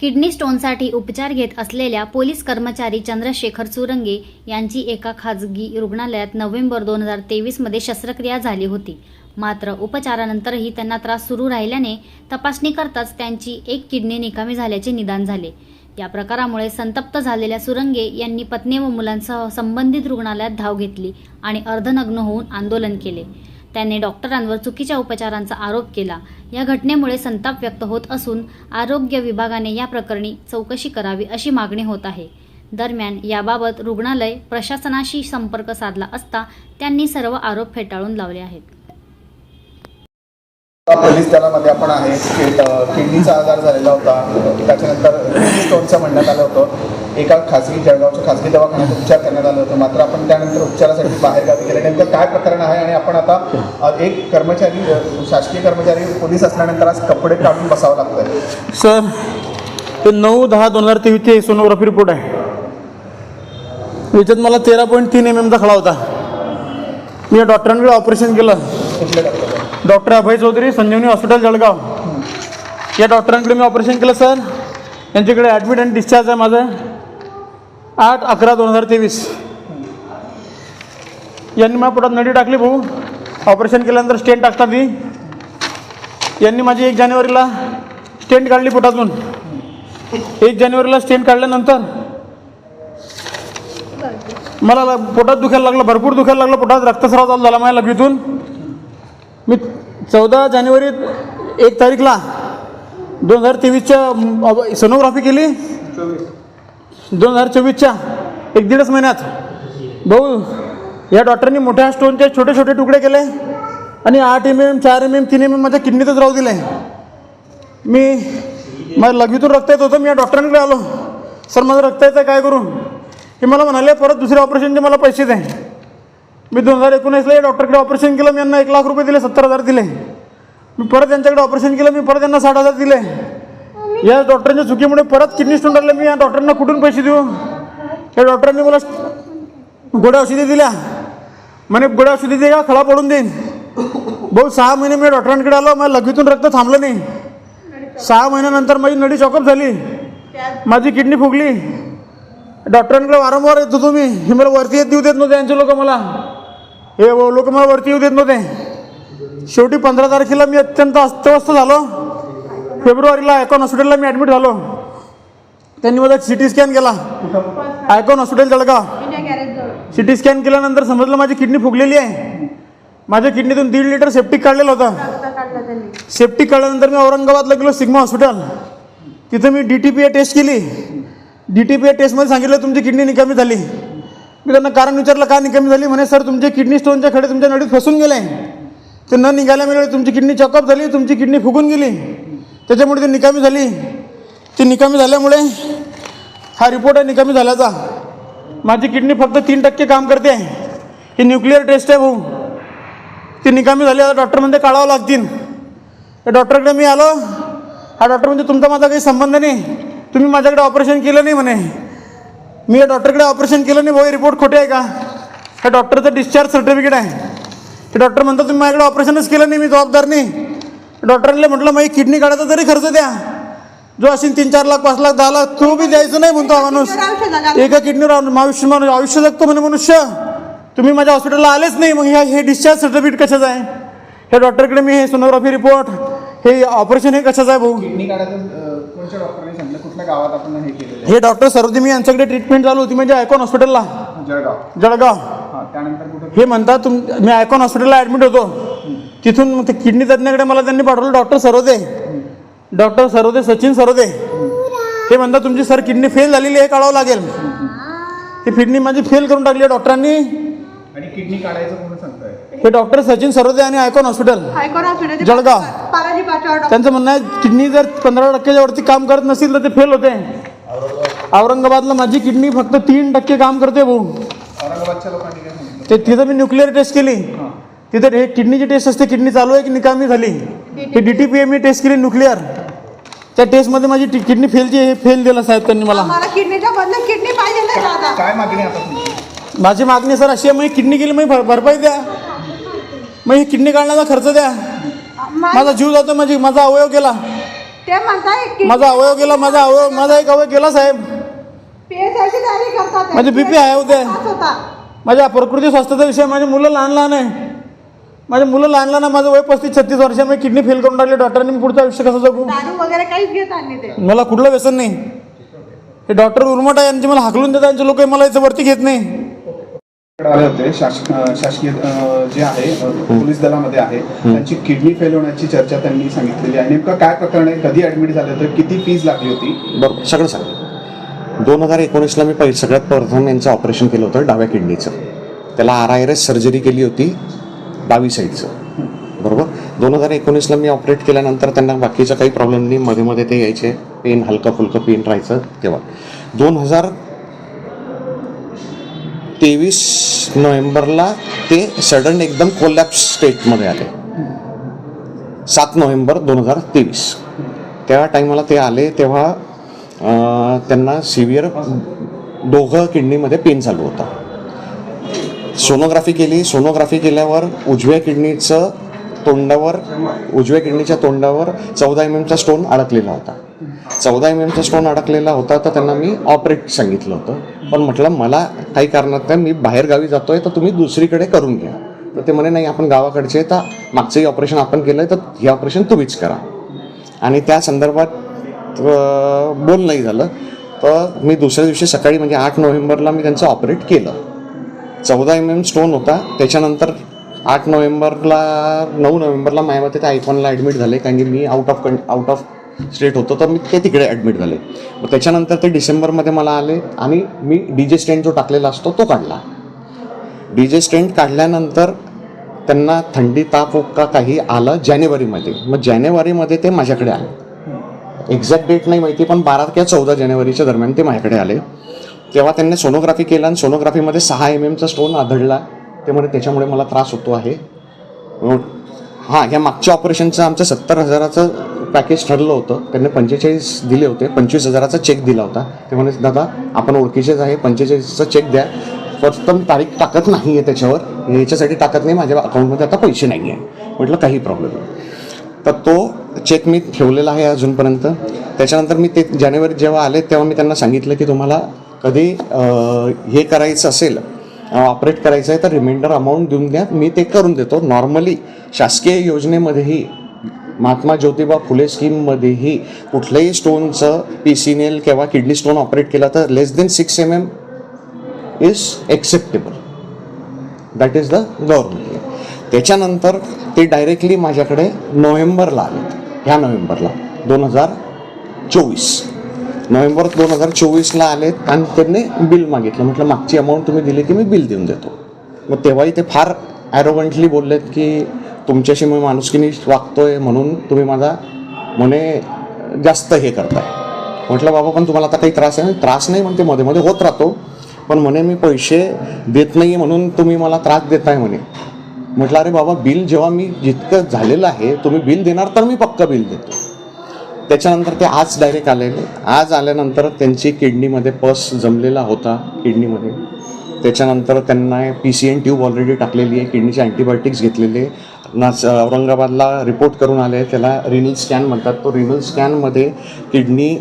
Kidney स्टोनसाठी उपचार घेत असलेल्या पोलीस कर्मचारी चंद्रशेखर चुरंगे यांची एका खाजगी रुग्णालयात नोव्हेंबर दोन हजार तेवीसमध्ये शस्त्रक्रिया झाली होती. मात्र उपचारानंतरही त्यांना त्रास सुरू राहिल्याने तपासणी करताच त्यांची एक किडनी निकामी झाल्याचे निदान झाले. या प्रकारामुळे संतप्त झालेल्या सुरंगे यांनी पत्नी व मुलांसह संबंधित रुग्णालयात धाव घेतली आणि अर्धनग्न होऊन आंदोलन केले. त्यांनी डॉक्टरांवर चुकीच्या उपचारांचा आरोप केला. या घटनेमुळे संताप व्यक्त होत असून आरोग्य विभागाने या प्रकरणी चौकशी करावी अशी मागणी होत आहे. दरम्यान याबाबत रुग्णालय प्रशासनाशी संपर्क साधला असता त्यांनी सर्व आरोप फेटाळून लावले आहेत. पोलीस दलामध्ये आपण आहे. किडनीचा आजार झालेला होता. त्याच्यानंतर स्टोनचं म्हणण्यात आलं होतं. एका खासगी जळगावच्या खासगी दवाखान्यात उपचार करण्यात आलं होतं. मात्र आपण त्यानंतर उपचारासाठी बाहेरगावी गेले. नेमकं काय प्रकरण आहे आणि आपण आता एक कर्मचारी शासकीय कर्मचारी पोलीस असल्यानंतर आज कपडे काढून बसावं लागतंय. सर ते नऊ दहा दोन हजार तेवीसचे सोनोग्राफी रिपोर्ट आहे. याच्यात मला तेरा पॉईंट तीन एम एमचा खळा होता. मी या डॉक्टरांकडे ऑपरेशन केलं. Doctor Abhay Chaudhari Sanjeevani hospital Jalgaon. या डॉक्टरांकडे मी ऑपरेशन केलं सर. यांच्याकडे ॲडमिट आणि डिस्चार्ज आहे माझं. आठ अकरा दोन हजार तेवीस. यांनी माझ्या पोटात नडी टाकली भाऊ. ऑपरेशन केल्यानंतर स्टेंट टाकतात ती यांनी माझी एक जानेवारीला स्टेंट काढली पोटातून. एक जानेवारीला स्टेंट काढल्यानंतर मला पोटात दुखायला लागलं भरपूर दुखायला लागलं पोटात रक्तस्राव चालू झाला माझ्या लघवीतून. मी चौदा जानेवारी एक तारीखला दोन हजार तेवीसच्या सोनोग्राफी केली. दोन हजार चोवीसच्या एक दीडच महिन्यात भाऊ या डॉक्टरनी मोठ्या स्टोनचे छोटे छोटे तुकडे केले आणि आठ एम एम चार एम एम तीन एम एम माझ्या किडनीतच राहू दिले. मी माझ्या लघवीतून रक्त येत होतं मी या डॉक्टरांकडे आलो. सर माझं रक्त येतं काय करू? हे मला म्हणाले परत दुसऱ्या ऑपरेशनचे मला पैसे द्या मी दोन हजार एकोणीसला या डॉक्टरकडे ऑपरेशन केलं मी यांना एक लाख रुपये दिले सत्तर हजार दिले. मी परत यांच्याकडे ऑपरेशन केलं मी परत यांना साठ हजार दिले. या डॉक्टरांच्या चुकीमुळे परत किडनी स्टोन राहिलं मी या डॉक्टरांना कुठून पैसे देऊ? या डॉक्टरांनी मला गोड्या औषधी दिल्या. म्हणे गोड्या औषधी दे का? खळा पडून देईन. भाऊ सहा महिने मी डॉक्टरांकडे आलो. माझ्या लघवीतून रक्त थांबलं नाही. सहा महिन्यानंतर माझी नडी चॉकअप झाली. माझी किडनी फुगली. डॉक्टरांकडे वारंवार येत होतो मी हे मला वरती येत येऊ देत नव्हते यांचे लोक मला. हे लोक मला वरती येऊ देत नव्हते. शेवटी पंधरा तारखेला मी अत्यंत अस्तव्यस्त झालो. फेब्रुवारीला आयकॉन हॉस्पिटलला मी ॲडमिट झालो. त्यांनी माझा सी टी स्कॅन केला. Icon hospital Jalgaon. C T scan केल्यानंतर समजलं माझी किडनी फुगलेली आहे. माझ्या किडनीतून दीड लिटर सेप्टिक काढलेलं होतं. सेप्टिक काढल्यानंतर मी औरंगाबादला गेलो सिग्मा हॉस्पिटल. तिथं मी D T P A test केली. डी टी पी ए टेस्टमध्ये सांगितलं तुमची किडनी निकामी झाली. मी त्यांना कारण विचारलं का निकामी झाली? म्हणे सर तुमचे किडनी स्टोनचे खडे तुमच्या नडीत फसून गेले. ते न निघाल्यामुळे तुमची किडनी चॉकअप झाली तुमची किडनी फुगून गेली. त्याच्यामुळे ती निकामी झाली. ती निकामी झाल्यामुळे हा रिपोर्ट आहे निकामी झाल्याचा. माझी किडनी फक्त तीन टक्के काम करते. ही न्यूक्लिअर टेस्ट आहे भाऊ. ती निकामी झाली आता डॉक्टर म्हणते काढावं लागतील. त्या डॉक्टरकडे मी आलो. हा डॉक्टर म्हणजे तुमचा माझा काही संबंध नाही. तुम्ही माझ्याकडे ऑपरेशन केलं नाही म्हणे. मी या डॉक्टरकडे ऑपरेशन केलं नाही भाऊ. हे रिपोर्ट खोटे आहे का? हे डॉक्टरचं डिस्चार्ज सर्टिफिकेट आहे. ते डॉक्टर म्हणतात तुम्ही माझ्याकडे ऑपरेशनच केलं नाही. मी जबाबदार नाही. डॉक्टरांना म्हटलं माझी किडनी काढायचा तरी खर्च द्या. जो असेल तीन चार लाख पाच लाख दहा लाख तो बी द्यायचं नाही म्हणतो हा माणूस. एका किडनीवर आयुष्य माणूस आयुष्य जगतो म्हणे मनुष्य. तुम्ही माझ्या हॉस्पिटलला आलेच नाही मग ह्या हे डिस्चार्ज सर्टिफिकेट कशाचं आहे? ह्या डॉक्टरकडे मी हे सोनोग्राफी रिपोर्ट हे ऑपरेशन हे कशाचं आहे भाऊ? किडनी काढायचं अ, कोणत्या डॉक्टरने सांगितलं? कुठल्या गावात आपण हे हे डॉक्टर सरोदे मी यांच्याकडे ट्रीटमेंट चालू होती म्हणजे आयकॉन हॉस्पिटलला. जळगाव. जळगाव. हां हे म्हणतात तुम मी आयकॉन हॉस्पिटलला ॲडमिट होतो. तिथून मग ते किडनी तज्ञाकडे मला त्यांनी पाठवलं डॉक्टर सरोदे. डॉक्टर सरोदे सचिन सरोदे. हे म्हणतात तुमची सर किडनी फेल झालेली आहे काढावं लागेल. ती किडनी माझी फेल करून टाकली आहे डॉक्टरांनी. आणि किडनी काढायचं कोण सांगताय. हे डॉक्टर सचिन सरोदे आणि आयकॉन हॉस्पिटल जळगाव. त्यांचं म्हणणं आहे किडनी जर पंधरा टक्क्याच्या वरती काम करत नसेल तर ते फेल होते. औरंगाबादला माझी किडनी फक्त तीन टक्के काम करते भाऊ. ते तिथं मी न्यूक्लिअर टेस्ट केली. तिथं हे किडनीची टेस्ट असते किडनी चालू आहे की निकामी झाली? ते D T P M test केली न्यूक्लिअर त्या टेस्टमध्ये माझी किडनी फेलची हे फेल दिला साहेब त्यांनी मला. मला किडनीच्या बदले किडनी पाहिजे नाही दादा काय मागणी आहे आता तुमची? माझी मागणी सर अशी आहे मग किडनी गेली मग भर- भरपाई द्या. मग ही किडनी काढण्याचा खर्च द्या. मा- माझा जीव जातो माझी माझा अवयव गेला. ते म्हणताय की माझा अवयव गेला माझा अवयव माझा एक अवयव गेला साहेब. पीएसआयची तयारी करतात. माझे BP आहे उद्या. त्रास होता. माझ्या प्रकृती स्वास्थ्याचा विषय माझी मुलं लहान लहान आहे. माझी मुलं लहान लहान माझं वय पस्तीस छत्तीस वर्ष. मी किडनी फेल करून टाकली डॉक्टरांनी मी पुढचं आयुष्य कसं जगू? दारू वगैरे काहीच घेत आणि ते. मला कुठलं व्यसन नाही. हे डॉक्टर उर्मट आहे यांचे मला हाकलून देतात यांचे लोक मला याचं वरती घेत नाही. इकडे आले होते शास- अं, शासकीय जे आहे पोलीस दलामध्ये आहे त्यांची किडनी फेल होण्याची चर्चा त्यांनी सांगितलेली आहे. नेमकं काय प्रकरण आहे? कधी ऍडमिट झाले होते? किती फीज लागली होती? बरोबर सगळं सांग. दोन हजार एकोणीसला मी पहिले सगळ्यात प्रथम यांचं ऑपरेशन केलं होतं डाव्या किडनीचं. त्याला आर आय एस सर्जरी केली होती. डावी साईडचं बरोबर? दोन हजार एकोणीसला मी ऑपरेट केल्यानंतर त्यांना बाकीचा काही प्रॉब्लेम नाही मध्ये मध्ये ते यायचे. पेन हलकं फुलकं पेन राहायचं तेव्हा. दोन हजार तेवीस नोव्हेंबरला ते सडन एकदम कोलॅप्स स्टेटमध्ये आले. सात नोव्हेंबर दोन हजार तेवीस. त्या टायमाला ते आले तेव्हा त्यांना सिव्हिअर दोघं किडनीमध्ये पेन चालू होता. सोनोग्राफी केली. सोनोग्राफी केल्यावर उजव्या किडनीचं तोंडावर उजव्या किडनीच्या तोंडावर चौदा एम एमचा स्टोन अडकलेला होता. चौदा एम एमचा स्टोन अडकलेला होता तर त्यांना मी ऑपरेट सांगितलं होतं. पण म्हटलं मला काही कारणात नाही मी बाहेर गावी जातोय तर तुम्ही दुसरीकडे करून घ्या. तर ते म्हणे नाही आपण गावाकडचे तर मागचंही ऑपरेशन आपण केलं आहे तर हे ऑपरेशन तुम्हीच करा. आणि त्या संदर्भात बोल नाही झालं. तर मी दुसऱ्या दिवशी सकाळी म्हणजे आठ नोव्हेंबरला मी त्यांचं ऑपरेट केलं. चौदा एम एम स्टोन होता. त्याच्यानंतर आठ नोव्हेंबरला नऊ नोव्हेंबरला माझ्या ते आयफोनला ॲडमिट झाले. कारण की मी आउट ऑफ कं आउट ऑफ स्टेट होतो. तर मी ते तिकडे ॲडमिट झाले. मग त्याच्यानंतर ते डिसेंबरमध्ये मला आले आणि मी डी जे स्टेंट जो टाकलेला असतो तो काढला. डी जे स्टेंट काढल्यानंतर त्यांना थंडी ताप का काही आलं जानेवारीमध्ये. मग जानेवारीमध्ये ते माझ्याकडे आले. एक्झॅक्ट डेट नाही माहिती पण बारा किंवा चौदा जानेवारीच्या दरम्यान ते माझ्याकडे आले. तेव्हा त्यांनी सोनोग्राफी केला आणि सोनोग्राफीमध्ये सहा एम एमचा स्टोन आढळला त्यामुळे त्याच्यामुळे मला त्रास होतो आहे. हां ह्या मागच्या ऑपरेशनचं आमचं सत्तर हजाराचं पॅकेज ठरलं होतं. त्यांनी पंचेचाळीस दिले होते. पंचवीस हजाराचा चेक दिला होता. ते म्हणे दादा आपण ओळखीचेच आहे. पंचेचाळीसचा चेक द्या. फक्त मी तारीख टाकत नाही आहे त्याच्यावर. याच्यासाठी टाकत नाही. माझ्या अकाउंटमध्ये आता पैसे नाही आहे म्हटलं काही प्रॉब्लेम नाही. तर तो चेक मी ठेवलेला आहे अजूनपर्यंत. त्याच्यानंतर मी ते जानेवारी जेव्हा आले तेव्हा मी त्यांना सांगितलं की तुम्हाला कधी हे करायचं असेल ऑपरेट करायचं आहे तर रिमाइंडर अमाऊंट देऊन द्या. मी ते करून देतो. नॉर्मली शासकीय योजनेमध्येही महात्मा ज्योतिबा फुले स्कीममध्येही कुठल्याही स्टोनचं पी सी नेल किंवा किडनी स्टोन ऑपरेट केला तर less than six M M is acceptable that is the government त्याच्यानंतर ते डायरेक्टली माझ्याकडे नोव्हेंबरला आले. ह्या नोव्हेंबरला दोन हजार चोवीस. नोव्हेंबर दोन हजार चोवीसला आलेत आणि त्यांनी बिल मागितलं. म्हटलं मागची अमाऊंट तुम्ही दिली की मी बिल देऊन देतो. मग तेव्हाही ते फार ॲरोगंटली बोललेत की तुमच्याशी मी माणुसकीने वागतोय म्हणून तुम्ही माझा म्हणे जास्त हे करताय. म्हटलं बाबा पण तुम्हाला आता काही त्रास आहे. त्रास नाही म्हणते मध्ये मध्ये होत राहतो. पण म्हणे मी पैसे देत नाही म्हणून तुम्ही मला त्रास देताय म्हणे. म्हटलं अरे बाबा बिल जेव्हा मी जितकं झालेलं आहे तुम्ही बिल देणार तर मी पक्का बिल देतो. त्याच्यानंतर ते आज डायरेक्ट आलेले. आज आल्यानंतर त्यांची किडनीमध्ये पस जमलेला होता किडनीमध्ये. त्याच्यानंतर त्यांना P C N tube already टाकलेली आहे किडनीचे अँटीबायोटिक्स घेतलेले नाच औरंगाबादला रिपोर्ट करून आले त्याला रिनल स्कॅन म्हणतात. तो renal स्कॅनमध्ये kidney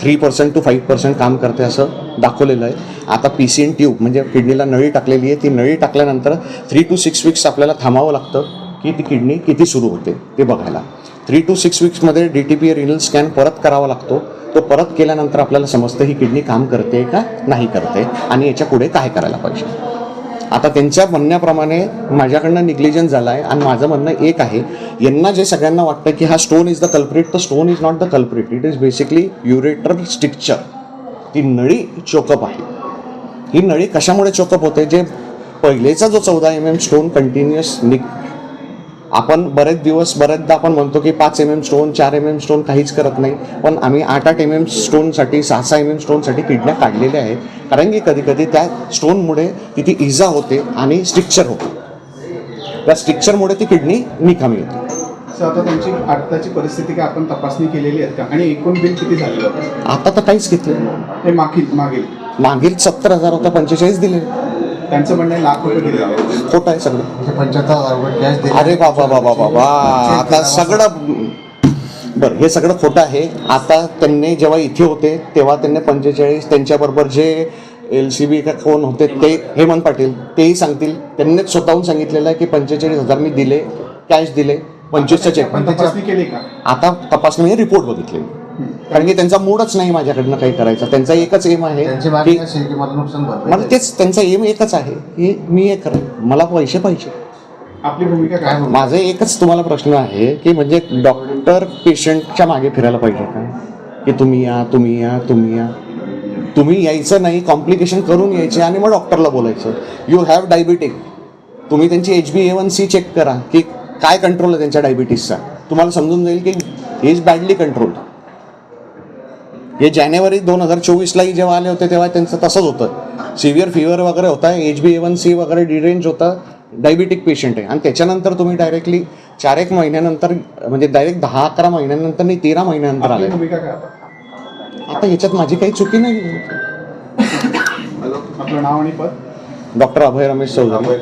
three percent to five percent काम करते असं दाखवलेलं आहे. आता पी सी एन ट्यूब म्हणजे किडनीला नळी टाकलेली आहे. ती नळी टाकल्यानंतर थ्री टू सिक्स वीक्स आपल्याला थांबावं लागतं की ती किडनी किती सुरू होते ते बघायला. Three to six वीक्समध्ये D T P renal scan परत करावा लागतो. तो परत केल्यानंतर आपल्याला समजतं ही किडनी काम करते का नाही करते आणि याच्यापुढे काय करायला पाहिजे. आता त्यांच्या म्हणण्याप्रमाणे माझ्याकडनं निग्लिजन्स झाला आहे आणि माझं म्हणणं एक आहे यांना जे सगळ्यांना वाटतं की हा स्टोन इज द कल्प्रिट तर stone is not the culprit it is basically ureter stricture ती नळी चोकअप आहे. ही नळी कशामुळे चोकअप होते? जे पहिलेचा जो चौदा एम एम स्टोन कंटिन्युअस निक आपण बरेच दिवस बरेचदा आपण म्हणतो की पाच एम एम स्टोन चार एम एम स्टोन काहीच करत नाही. पण आम्ही आठ आठ एम एम स्टोनसाठी सहा सहा एम एम स्टोनसाठी किडण्या काढलेल्या आहेत. कारण की कधी कधी त्या स्टोनमुळे तिथे इजा होते आणि स्ट्रिक्चर होते. त्या स्ट्रिक्चरमुळे ती किडनी निकामी होते. आता त्यांची आत्ताची परिस्थिती काय? आपण तपासणी केलेली आहेत का? आणि एकूण बिल किती झालेलं आता तर काहीच घेतलं हे मागील मागील. मागील सत्तर हजार होता पंचेचाळीस दिले. त्यांचं म्हणणं आहे लाख रुपये दिले आहेत. खोटं आहे सगळं? पंच्याहत्तर हजार रुपये कॅश दिले. अरे बाबा बाबा बाबा आता सगळं बरं हे सगळं खोटं आहे. आता त्यांनी जेव्हा इथे होते तेव्हा त्यांनी पंचेचाळीस त्यांच्याबरोबर जे एल सी बी का कोण होते ते हेमंत पाटील तेही सांगतील. त्यांनीच स्वतःहून सांगितलेलं आहे की पंचेचाळीस हजार मी दिले कॅश दिले पंचवीसचा चेक तपासणी केली का? आता तपासणी रिपोर्ट बघितले कारण की त्यांचा मूडच नाही माझ्याकडनं काही करायचा. त्यांचा एकच एम आहे की मला तेच त्यांचा एम एकच आहे की मी हे करेन. मला पैसे पाहिजे. आपली भूमिका काय काय माझा एकच तुम्हाला प्रश्न आहे की म्हणजे डॉक्टर पेशंटच्या मागे फिरायला पाहिजे का की तुम्ही या तुम्ही या तुम्ही या. तुम्ही यायचं नाही कॉम्प्लिकेशन करून यायचे आणि मग डॉक्टरला बोलायचं. यू हॅव डायबिटिक तुम्ही त्यांची H B A one C check करा की काय कंट्रोल आहे त्यांच्या डायबिटीसचा तुम्हाला समजून जाईल की इज बॅडली कंट्रोल हे जानेवारी दोन हजार चोवीसलाही जेव्हा आले होते तेव्हा त्यांचं तसंच होतं. सिव्हिअर फिवर वगैरे होता H B A one C वगैरे डिरेंज होता डायबिटिक पेशंट आहे. आणि त्याच्यानंतर तुम्ही डायरेक्टली चार एक महिन्यानंतर म्हणजे डायरेक्ट दहा अकरा महिन्यानंतर नाही तेरा महिन्यानंतर आले. आता? ह्याच्यात माझी काही चुकी नाही. आपलं नाव आणि पद? डॉक्टर अभय रमेश चौधरी.